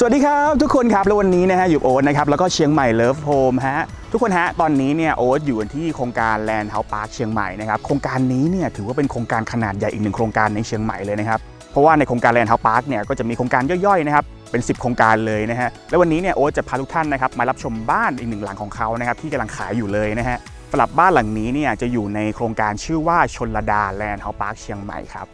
สวัสดีครับทุกคนครับ แล้ววันนี้นะฮะอยู่โอ๊ตนะครับแล้วก็เชียงใหม่เลิฟโฮมฮะทุกคนฮะตอนนี้เนี่ยโอ๊ตอยู่ที่โครงการแลนด์เฮาส์พาร์คเชียงใหม่นะครับโครงการนี้เนี่ยถือว่าเป็นโครงการขนาดใหญ่อีกหนึ่งโครงการในเชียงใหม่เลยนะครับเพราะว่าในโครงการแลนด์เฮาส์พาร์คเนี่ยก็จะมีโครงการย่อยๆนะครับเป็น 10 โครงการเลยนะฮะแล้ววันนี้เนี่ยโอ๊ตจะพาทุกท่านนะครับมารับชมบ้านอีกหนึ่งหลังของเขานะครับที่กำลังขายอยู่เลยนะฮะสำหรับบ้านหลังนี้เนี่ยจะอยู่ในโครงการชื่อว่าชนลดาแลนด์เฮาส์พาร์คเชียงใหม่ครับ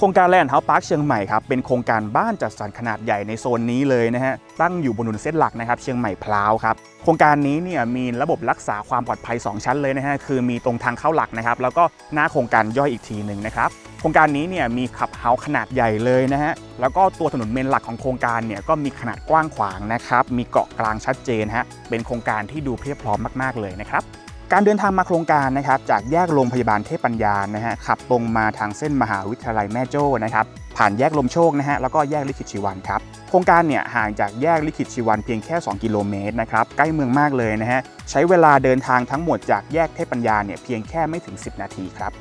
โครงการแลนด์เฮาส์พาร์คเชียงใหม่ครับเป็นโครงการบ้านจัดสรรขนาดใหญ่ในโซนนี้เลยนะฮะตั้งอยู่บนถนนเส้นหลักนะครับเชียงใหม่พร้าวครับโครงการนี้เนี่ยมีระบบรักษาความปลอดภัย 2 ชั้นเลยนะฮะคือมีตรงทางเข้าหลักนะครับแล้วก็หน้าโครงการย่อยอีกทีหนึ่งนะครับโครงการนี้เนี่ยมีขับเฮาส์ขนาดใหญ่เลยนะฮะแล้วก็ตัวถนนเมนหลักของโครงการเนี่ยก็มีขนาดกว้างขวางนะครับมีเกาะกลางชัดเจนฮะเป็นโครงการที่ดูเพียบพร้อมมาก ๆเลยนะครับ การเดินทางมาโครงการนะครับจากแยกโรงพยาบาลเทพปัญญานะฮะขับตรงมาทางเส้นมหาวิทยาลัยแม่โจ้นะครับผ่านแยกลมโชคนะฮะแล้วก็แยกลิขิตชีวันครับโครงการเนี่ยห่างจากแยกลิขิตชีวันเพียงแค่ 2 กิโลเมตรนะครับใกล้เมืองมากเลยนะฮะใช้เวลาเดินทางทั้งหมดจากแยกเทพปัญญาเนี่ยเพียงแค่ไม่ถึง 10 นาทีครับ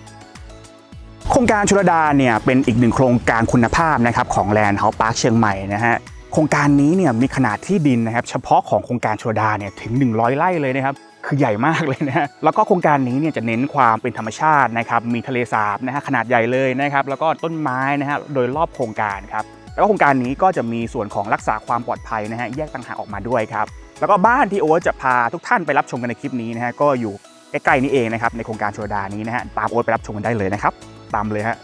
โครงการชลดาเนี่ยเป็นอีกหนึ่งโครงการคุณภาพนะครับของแลนด์เฮาส์พาร์คเชียงใหม่นะฮะโครงการนี้เนี่ยมีขนาดที่ดินนะครับเฉพาะของโครงการชลดาเนี่ยถึง 100 ไร่เลยนะครับ คือใหญ่มากเลยนะฮะแล้วก็โครงการนี้เนี่ยจะเน้นความเป็นธรรมชาตินะครับมีทะเลสาบนะฮะขนาดใหญ่เลยนะครับแล้วก็ต้นไม้นะฮะโดยรอบโครงการครับแล้วก็โครงการนี้ก็จะมีส่วนของรักษาความปลอดภัยนะฮะแยกต่างหากออกมาด้วยครับแล้วก็บ้านที่โอ๊ตจะพาทุกท่านไปรับชมกันในคลิปนี้นะฮะก็อยู่ใกล้ๆนี้เองนะครับในโครงการชลดานี้นะฮะตามโอ๊ตไปรับชมกันได้เลยนะครับตามเลยฮะ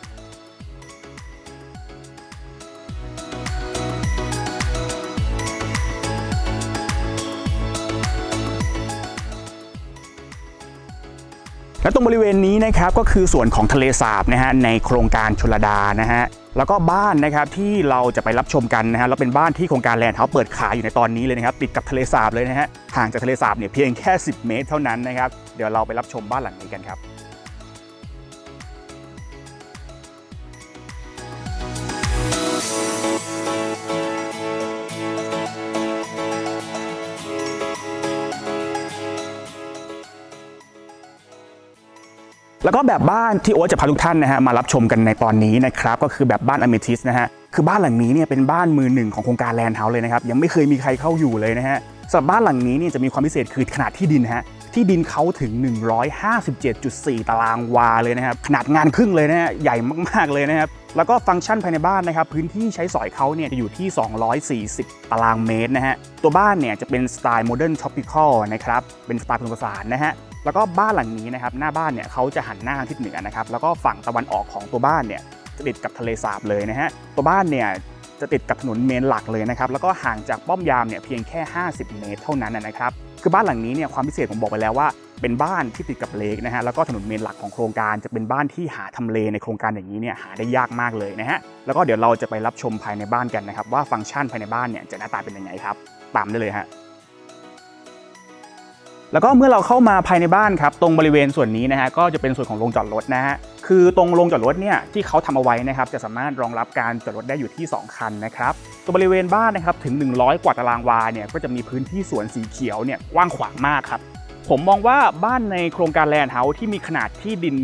และตรงบริเวณนี้นะครับก็คือส่วนของทะเลสาบนะฮะในโครงการชลดานะฮะแล้วก็บ้านนะครับที่เราจะไปรับชมกันนะฮะแล้วเป็นบ้านที่โครงการแลนด์เฮาส์เปิดขายอยู่ในตอนนี้เลยนะครับติดกับทะเลสาบเลยนะฮะห่างจากทะเลสาบเนี่ยเพียงแค่ 10 เมตรเท่านั้นนะครับเดี๋ยวเราไปรับชมบ้านหลังนี้กันครับ แล้วก็แบบบ้านที่โอ๊ตจะพาทุกท่านนะฮะมารับชมกันในตอนนี้นะครับก็คือแบบบ้านอเมทิสนะฮะคือบ้านหลังนี้เนี่ยเป็นบ้านมือหนึ่งของโครงการแลนด์เฮาส์เลยนะครับยังไม่เคยมีใครเข้าอยู่เลยนะฮะสำหรับบ้านหลังนี้เนี่ยจะมีความพิเศษคือขนาดที่ดินฮะที่ดินเขาถึง 157.4 ตารางวาเลยนะครับขนาดงานครึ่งเลยนะฮะใหญ่มากๆเลยนะครับแล้วก็ฟังก์ชันภายในบ้านนะครับพื้นที่ใช้สอยเขาเนี่ยจะอยู่ที่ 240 ตารางเมตรนะฮะตัวบ้านเนี่ยจะเป็นสไตล์โมเดิร์นทรอปิคอลนะครับเป็นสไตล์ผสมผสานนะฮะ แล้วก็บ้านหลังนี้นะครับหน้าบ้านเนี่ยเขาจะหันหน้าทิศเหนือนะครับแล้วก็ฝั่งตะวันออกของตัวบ้านเนี่ยจะติดกับทะเลสาบเลยนะฮะตัวบ้านเนี่ยจะติดกับถนนเมนหลักเลยนะครับแล้วก็ห่างจากป้อมยามเนี่ยเพียงแค่ 50 เมตรเท่านั้นนะนะครับคือบ้านหลังนี้เนี่ยความพิเศษผมบอกไปแล้วว่าเป็นบ้านที่ติดกับเลกนะฮะแล้วก็ถนนเมนหลักของโครงการจะเป็นบ้านที่หาทำเลในโครงการอย่างนี้เนี่ยหาได้ยากมากเลยนะฮะแล้วก็เดี๋ยวเราจะไปรับชมภายในบ้านกันนะครับว่าฟังก์ชันภายในบ้านเนี่ยจะหน้าตาเป็นยังไงครับตามได้เลยฮะ แล้วก็เมื่อเราเข้ามาภายในบ้านครับตรงบริเวณส่วนนี้นะฮะก็จะเป็นส่วนของโรงจอดรถนะฮะคือตรงโรงจอดรถเนี่ยที่เขาทำเอาไว้นะครับจะสามารถรองรับการจอดรถได้อยู่ที่ 2 คันนะครับตัวบริเวณบ้านนะครับถึง 100 กว่าตารางวาเนี่ยก็จะมีพื้นที่สวนสีเขียวเนี่ยกว้างขวางมากครับผมมองว่าบ้านในโครงการแลนด์เฮาส์ที่มีขนาดที่ดิน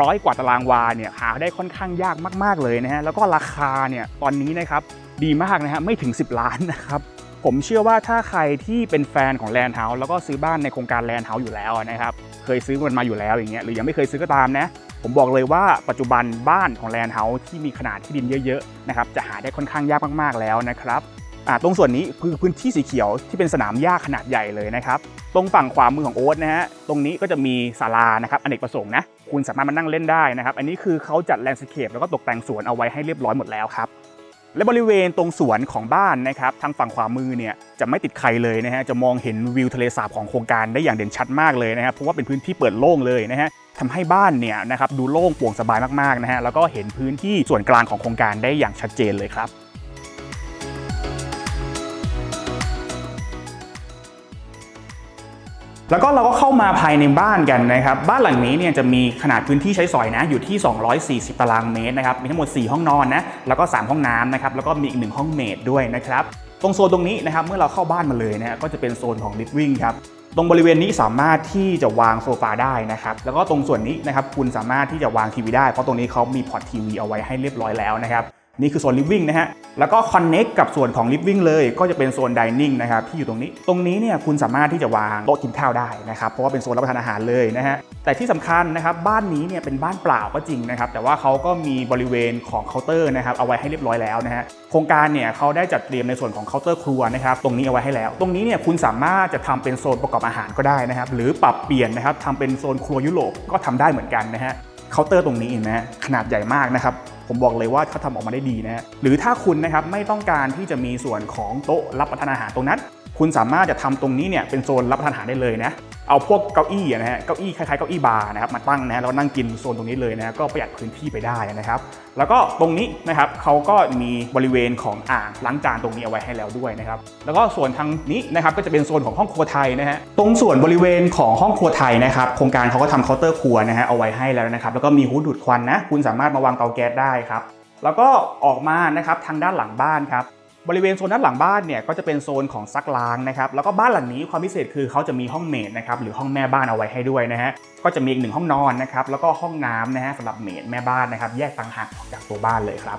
ร้อยกว่าตารางวาเนี่ยหาได้ค่อนข้างยากมาก ๆเลยนะฮะแล้วก็ราคาเนี่ยตอนนี้นะครับดีมากนะฮะไม่ถึง 10 ล้านนะครับ ผมเชื่อว่าถ้าใครที่เป็นแฟนของแลนด์เฮาส์แล้วก็ซื้อบ้านในโครงการแลนด์เฮาส์อยู่แล้วนะครับเคยซื้อมันมาอยู่แล้วอย่างเงี้ยหรือยังไม่เคยซื้อก็ตามนะผมบอกเลยว่าปัจจุบันบ้านของแลนด์เฮาส์ที่มีขนาดที่ดินเยอะๆนะครับจะหาได้ค่อนข้างยากมากๆแล้วนะครับตรงส่วนนี้คือพื้นที่สีเขียวที่เป็นสนามหญ้าขนาดใหญ่เลยนะครับตรงฝั่งขวามือของโอ๊ตนะฮะตรงนี้ก็จะมีศาลานะครับอเนกประสงค์นะคุณสามารถมานั่งเล่นได้นะครับ อันนี้คือเขาจัดแลนด์สเคปแล้วก็ตกแต่งสวนเอาไว้ให้เรียบร้อยหมดแล้วครับ และบริเวณตรงสวนของบ้านนะครับทางฝั่งขวามือเนี่ยจะไม่ติดใครเลยนะฮะจะมองเห็นวิวทะเลสาบของโครงการได้อย่างเด่นชัดมากเลยนะครับเพราะว่าเป็นพื้นที่เปิดโล่งเลยนะฮะทำให้บ้านเนี่ยนะครับดูโล่งโปร่งสบายมากๆนะฮะแล้วก็เห็นพื้นที่ส่วนกลางของโครงการได้อย่างชัดเจนเลยครับ แล้วก็เราก็เข้ามาภายในบ้านกันนะครับ บ้านหลังนี้เนี่ยจะมีขนาดพื้นที่ใช้สอยนะอยู่ที่ 240 ตารางเมตรนะครับ มีทั้งหมด 4 ห้องนอนนะ แล้วก็ 3 ห้องน้ำนะครับ แล้วก็มีอีก 1 ห้องเมดด้วยนะครับ ตรงโซนตรงนี้นะครับ เมื่อเราเข้าบ้านมาเลยนะก็จะเป็นโซนของ living ครับ ตรงบริเวณนี้สามารถที่จะวางโซฟาได้นะครับ แล้วก็ตรงส่วนนี้นะครับคุณสามารถที่จะวางทีวีได้ เพราะตรงนี้เขามีพอร์ตทีวีเอาไว้ให้เรียบร้อยแล้วนะครับ นี่คือโซน living นะฮะ แล้วก็ connect กับส่วนของ living เลย ก็จะเป็นโซน dining นะครับที่อยู่ตรงนี้ ตรงนี้เนี่ยคุณสามารถที่จะวางโต๊ะกินข้าวได้นะครับ เพราะว่าเป็นโซนรับประทานอาหารเลยนะฮะ แต่ที่สำคัญนะครับบ้านนี้เนี่ยเป็นบ้านเปล่าก็จริงนะครับ แต่ว่าเขาก็มีบริเวณของเคาน์เตอร์นะครับเอาไว้ให้เรียบร้อยแล้วนะฮะ โครงการเนี่ยเขาได้จัดเตรียมในส่วนของเคาน์เตอร์ครัวนะครับตรงนี้เอาไว้ให้แล้ว ตรงนี้เนี่ยคุณสามารถจะทำเป็นโซนประกอบอาหารก็ได้นะครับ หรือปรับเปลี่ยนนะครับทำเป็นโซนครัวยุโรปก็ทำได้เหมือนกันนะฮะ เคาน์เตอร์ตรงนี้เห็นไหมขนาดใหญ่มากนะครับ ผมบอกเลยว่าเขาทำออกมาได้ดีนะฮะหรือถ้าคุณนะครับไม่ต้องการที่จะมีส่วนของโต๊ะรับประทานอาหารตรงนั้น คุณสามารถจะทำตรงนี้เนี่ยเป็นโซนรับประทานอาหารได้เลยนะเอาพวกเก้าอี้นะฮะเก้าอี้คล้ายๆเก้าอี้บาร์นะครับมาตั้งนะฮะแล้วนั่งกินโซนตรงนี้เลยนะฮะก็ประหยัดพื้นที่ไปได้นะครับ แล้วก็ตรงนี้นะครับเขาก็มีบริเวณของอ่างล้างจานตรงนี้เอาไว้ให้แล้วด้วยนะครับแล้วก็ส่วนทางนี้นะครับก็จะเป็นโซนของห้องครัวไทยนะฮะตรงส่วนบริเวณของห้องครัวไทยนะครับโครงการเขาก็ทำเคาน์เตอร์ครัวนะฮะเอาไว้ให้แล้วนะครับแล้วก็มีฮูดดูดควันนะคุณสามารถมาวางเตาแก๊สได้ครับแล้วก็ออกมานะครับทางด้านหลังบ้านครับ บริเวณโซนด้านหลังบ้านเนี่ยก็จะเป็นโซนของซักล้างนะครับแล้วก็บ้านหลังนี้ความพิเศษคือเขาจะมีห้องเมดนะครับหรือห้องแม่บ้านเอาไว้ให้ด้วยนะฮะก็จะมีอีกหนึ่งห้องนอนนะครับแล้วก็ห้องน้ำนะฮะสำหรับเมดแม่บ้านนะครับแยกต่างหากออกจากตัวบ้านเลยครับ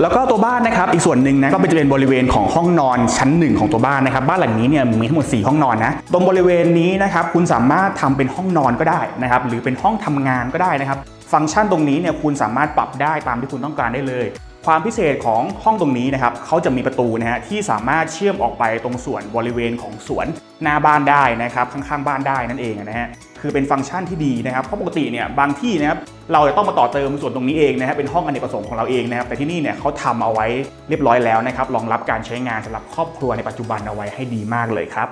แล้วก็ตัวบ้านนะครับอีกส่วนหนึ่งนะก็เป็นจะเป็นบริเวณของห้องนอนชั้นหนึ่งของตัวบ้านนะครับบ้านหลังนี้เนี่ยมีทั้งหมด 4 ห้องนอนนะตรงบริเวณนี้นะครับคุณสามารถทำเป็นห้องนอนก็ได้นะครับหรือเป็นห้องทำงานก็ได้นะครับ ฟังก์ชันตรงนี้เนี่ยคุณสามารถปรับได้ตามที่คุณต้องการได้เลย ความพิเศษของห้องตรงนี้นะครับเขาจะมีประตูนะฮะที่สามารถเชื่อมออกไปตรงส่วนบริเวณของสวนหน้าบ้านได้นะครับข้างๆบ้านได้นั่นเองนะฮะคือเป็นฟังก์ชันที่ดีนะครับเพราะปกติเนี่ยบางที่นะครับเราจะต้องมาต่อเติมส่วนตรงนี้เองนะฮะเป็นห้องอเนกประสงค์ของเราเองนะครับแต่ที่นี่เนี่ยเขาทำเอาไว้เรียบร้อยแล้วนะครับรองรับการใช้งานสำหรับครอบครัวในปัจจุบันเอาไว้ให้ดีมากเลยครับ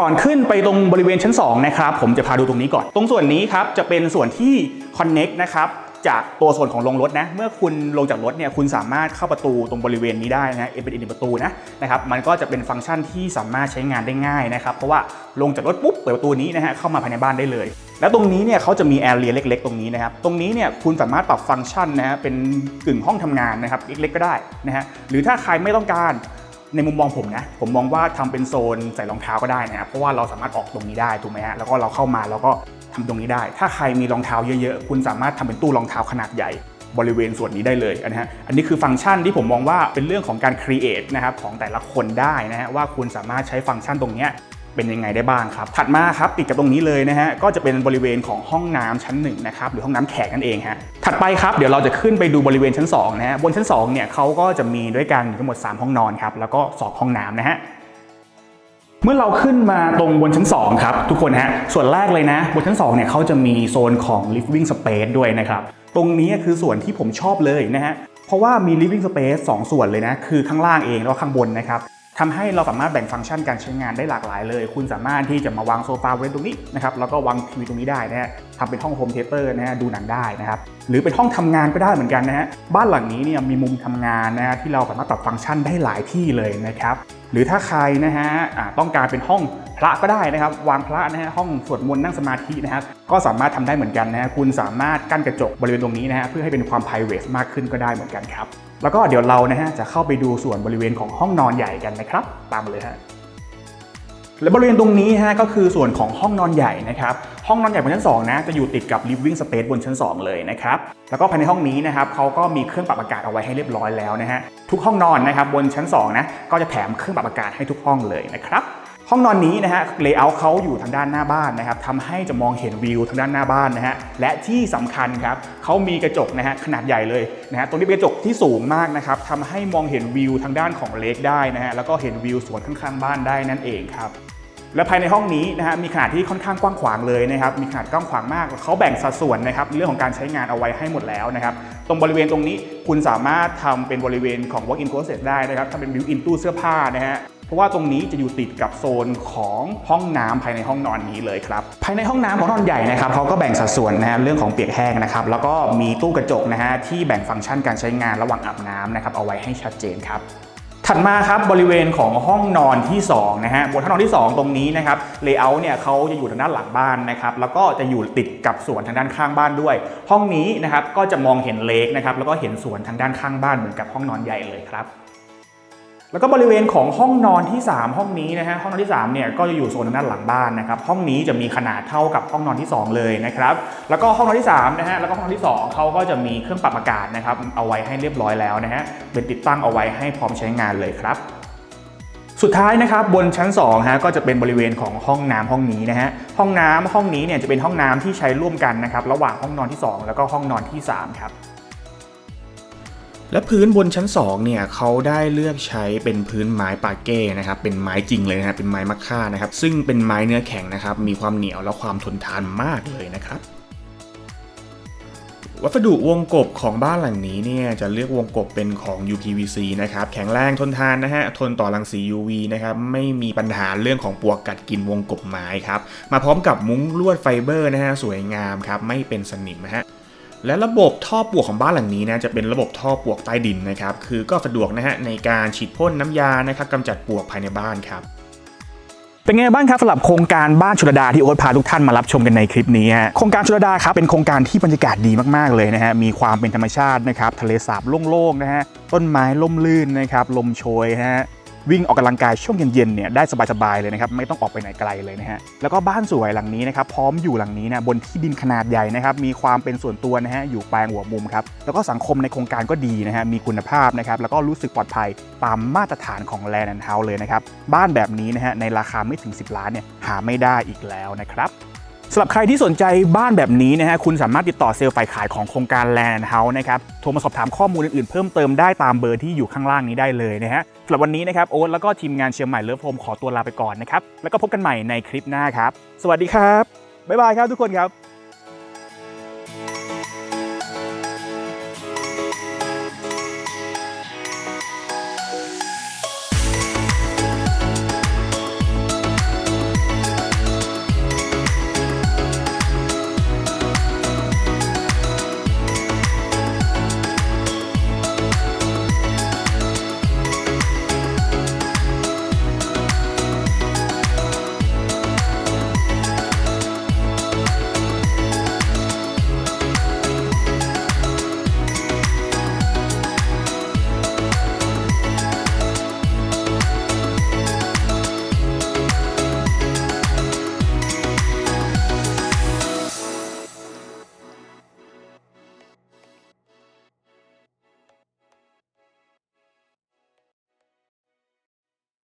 ก่อนขึ้นไปตรงบริเวณชั้น2นะครับผมจะพาดูตรงนี้ก่อน ตรงส่วนนี้ครับจะเป็นส่วนที่ connect นะครับ จากตัวส่วนของลงรถนะ เมื่อคุณลงจากรถเนี่ยคุณสามารถเข้าประตูตรงบริเวณนี้ได้นะเอเป็นอีกหนึ่งประตูนะนะครับมันก็จะเป็นฟังก์ชันที่สามารถใช้งานได้ง่ายนะครับเพราะว่าลงจากรถปุ๊บเปิดประตูนี้นะฮะเข้ามาภายในบ้านได้เลย แล้วตรงนี้เนี่ยเขาจะมีแอเรียเล็ก ๆ ตรงนี้นะครับตรงนี้เนี่ยคุณสามารถปรับฟังก์ชันนะฮะเป็นกึ่งห้องทำงานนะครับเล็กๆก็ได้นะฮะหรือถ้าใครไม่ต้องการในมุมมองผมนะ ผมมองว่าทำเป็นโซนใส่รองเท้าก็ได้นะครับเพราะว่าเราสามารถออกตรงนี้ได้ถูกไหมฮะแล้วก็เราเข้ามาแล้วก็ ทำตรงนี้ได้ ถ้าใครมีรองเท้าเยอะๆ คุณสามารถทำเป็นตู้รองเท้าขนาดใหญ่บริเวณส่วนนี้ได้เลยนะฮะ อันนี้คือฟังก์ชันที่ผมมองว่าเป็นเรื่องของการครีเอทนะครับของแต่ละคนได้นะฮะว่าคุณสามารถใช้ฟังก์ชันตรงนี้เป็นยังไงได้บ้างครับ ถัดมาครับติดกับตรงนี้เลยนะฮะ ก็จะเป็นบริเวณของห้องน้ำชั้นหนึ่งนะครับหรือห้องน้ำแขกนั่นเองฮะ ถัดไปครับเดี๋ยวเราจะขึ้นไปดูบริเวณชั้น2นะฮะ บนชั้น2เนี่ยเขาก็จะมีด้วยกันอยู่ทั้งหมด 3 ห้องนอนครับ แล้วก็ 2 ห้องน้ำนะฮะ เมื่อเราขึ้นมาตรงบนชั้น 2 ครับ ทุกคนฮะส่วนแรกเลยนะ บนชั้น 2 เนี่ยเขาจะมีโซนของ living space ด้วยนะครับ ตรงนี้คือส่วนที่ผมชอบเลยนะฮะเพราะว่ามี living space 2 ส่วนเลยนะ คือข้างล่างเองแล้วก็ข้างบนนะครับทำให้เราสามารถแบ่งฟังก์ชันการใช้งานได้หลากหลายเลย คุณสามารถที่จะมาวางโซฟาไว้ตรงนี้นะครับแล้วก็วางทีวีตรงนี้ได้นะฮะทำเป็นห้องโฮมเทเตอร์นะฮะดูหนังได้นะครับหรือเป็นห้องทำงานก็ได้เหมือนกันนะฮะบ้านหลังนี้เนี่ยมีมุมทำงานนะฮะที่เราสามารถปรับฟังก์ชันได้หลายที่เลยนะครับ หรือถ้าใครนะฮะต้องการเป็นห้องพระก็ได้นะครับ วางพระนะฮะห้องสวดมนต์นั่งสมาธินะครับก็สามารถทำได้เหมือนกันนะฮะคุณสามารถกั้นกระจกบริเวณตรงนี้นะฮะเพื่อให้เป็นความ p r i v a t มากขึ้นก็ได้เหมือนกันครับ แล้วก็เดี๋ยวเรานะฮะจะเข้าไปดูส่วนบริเวณของห้องนอนใหญ่กันนะครับ ตามมาเลยฮะและบริเวณตรงนี้ฮะก็คือส่วนของห้องนอนใหญ่นะครับ ห้องนอนใหญ่บนชั้น 2 นะ จะอยู่ติดกับ living space บนชั้น 2 เลยนะครับ แล้วก็ภายในห้องนี้นะครับเขาก็มีเครื่องปรับอากาศเอาไว้ให้เรียบร้อยแล้วนะฮะ ทุกห้องนอนนะครับบนชั้น 2 นะ ก็จะแถมเครื่องปรับอากาศให้ทุกห้องเลยนะครับห้องนอนนี้นะฮะเลเยอร์เขาอยู่ทางด้านหน้าบ้านนะครับทำให้จะมองเห็นวิวทางด้านหน้าบ้านนะฮะ และที่สำคัญครับเขามีกระจกนะฮะขนาดใหญ่เลยนะฮะ ตรงนี้เป็นกระจกที่สูงมากนะครับทำให้มองเห็นวิวทางด้านของเลกได้นะฮะ แล้วก็เห็นวิวสวนข้างๆบ้านได้นั่นเองครับ และภายในห้องนี้นะฮะมีขนาดที่ค่อนข้างกว้างขวางเลยนะครับมีขนาดกว้างขวางมากเขาแบ่งสัดส่วนนะครับเรื่องของการใช้งานเอาไว้ให้หมดแล้วนะครับตรงบริเวณตรงนี้คุณสามารถทำเป็นบริเวณของ walk-in closet ได้นะครับทำเป็น built-in ตู้เสื้อผ้านะฮะเพราะว่าตรงนี้จะอยู่ติดกับโซนของห้องน้ำภายในห้องนอนนี้เลยครับภายในห้องน้ำของนอนใหญ่นะครับเขาก็แบ่งสัดส่วนนะฮะเรื่องของเปียกแห้งนะครับแล้วก็มีตู้กระจกนะฮะที่แบ่งฟังก์ชันการใช้งานระหว่างอาบน้ำนะครับเอาไว้ให้ชัดเจนครับ ถัดมาครับบริเวณของห้องนอนที่2นะฮะบนห้องนอนที่ 2 ตรงนี้นะครับเลเยอร์เนี่ยเขาจะอยู่ทางด้านหลังบ้านนะครับแล้วก็จะอยู่ติดกับสวนทางด้านข้างบ้านด้วย ห้องนี้นะครับก็จะมองเห็นเลกนะครับแล้วก็เห็นสวนทางด้านข้างบ้านเหมือนกับห้องนอนใหญ่เลยครับ แล้วก็บริเวณของห้องนอนที่ 3 ห้องนี้นะฮะห้องนอนที่3เนี่ยก็จะอยู่โซนด้านหลังบ้านนะครับห้องนี้จะมีขนาดเท่ากับห้องนอนที่ 2 เลยนะครับแล้วก็ห้องนอนที่3นะฮะแล้วก็ห้องนอนที่ 2เขาก็จะมีเครื่องปรับอากาศนะครับเอาไว้ให้เรียบร้อยแล้วนะฮะเป็นติดตั้งเอาไว้ให้พร้อมใช้งานเลยครับสุดท้ายนะครับบนชั้น2ฮะก็จะเป็นบริเวณของห้องน้ำห้องนี้นะฮะห้องน้ำห้องนี้เนี่ยจะเป็นห้องน้ำที่ใช้ร่วมกันนะครับระหว่างห้องนอนที่ 2 แล้วก็ห้องนอนที่3ครับ และพื้นบนชั้น2เนี่ยเขาได้เลือกใช้เป็นพื้นไม้ปาเก้นะครับเป็นไม้จริงเลยนะฮะเป็นไม้มะค่านะครับ ซึ่งเป็นไม้เนื้อแข็งนะครับมีความเหนียวและความทนทานมากเลยนะครับวัสดุวงกบของบ้านหลังนี้เนี่ยจะเลือกวงกบเป็นของ UPVC นะครับแข็งแรงทนทานนะฮะทนต่อรังสี UV นะครับไม่มีปัญหาเรื่องของปวกกัดกินวงกบไม้ครับมาพร้อมกับมุ้งลวดไฟเบอร์นะฮะสวยงามครับไม่เป็นสนิมนะฮะ และระบบท่อปลวกของบ้านหลังนี้นะจะเป็นระบบท่อปลวกใต้ดินนะครับคือก็สะดวกนะฮะในการฉีดพ่นน้ำยานะครับกำจัดปลวกภายในบ้านครับเป็นไงบ้างครับสำหรับโครงการบ้านชุลดาที่โอ๊ตพาทุกท่านมารับชมกันในคลิปนี้ฮะโครงการชุลดาครับเป็นโครงการที่บรรยากาศดีมากๆเลยนะฮะมีความเป็นธรรมชาตินะครับทะเลสาบโล่งๆนะฮะต้นไม้ล่มลื่นนะครับลมโชยฮะ วิ่งออกกำลังกายช่วงเย็นๆเนี่ยได้สบายๆเลยนะครับไม่ต้องออกไปไหนไกลเลยนะฮะแล้วก็บ้านสวยหลังนี้นะครับพร้อมอยู่หลังนี้นะบนที่ดินขนาดใหญ่นะครับมีความเป็นส่วนตัวนะฮะอยู่แปลงหัวมุมครับแล้วก็สังคมในโครงการก็ดีนะฮะมีคุณภาพนะครับแล้วก็รู้สึกปลอดภัยตามมาตรฐานของแลนด์เฮาส์เลยนะครับบ้านแบบนี้นะฮะในราคาไม่ถึง 10 ล้านเนี่ยหาไม่ได้อีกแล้วนะครับ สำหรับใครที่สนใจบ้านแบบนี้นะฮะคุณสามารถติดต่อเซลล์ฝ่ายขายของโครงการแลนด์เฮาส์นะครับโทรมาสอบถามข้อมูลอื่นๆเพิ่มเติมได้ตามเบอร์ที่อยู่ข้างล่างนี้ได้เลยนะฮะสำหรับวันนี้นะครับโอ๊ตแล้วก็ทีมงานเชียงใหม่เลิฟโฮมขอตัวลาไปก่อนนะครับแล้วก็พบกันใหม่ในคลิปหน้าครับสวัสดีครับบ๊ายบายครับทุกคนครับ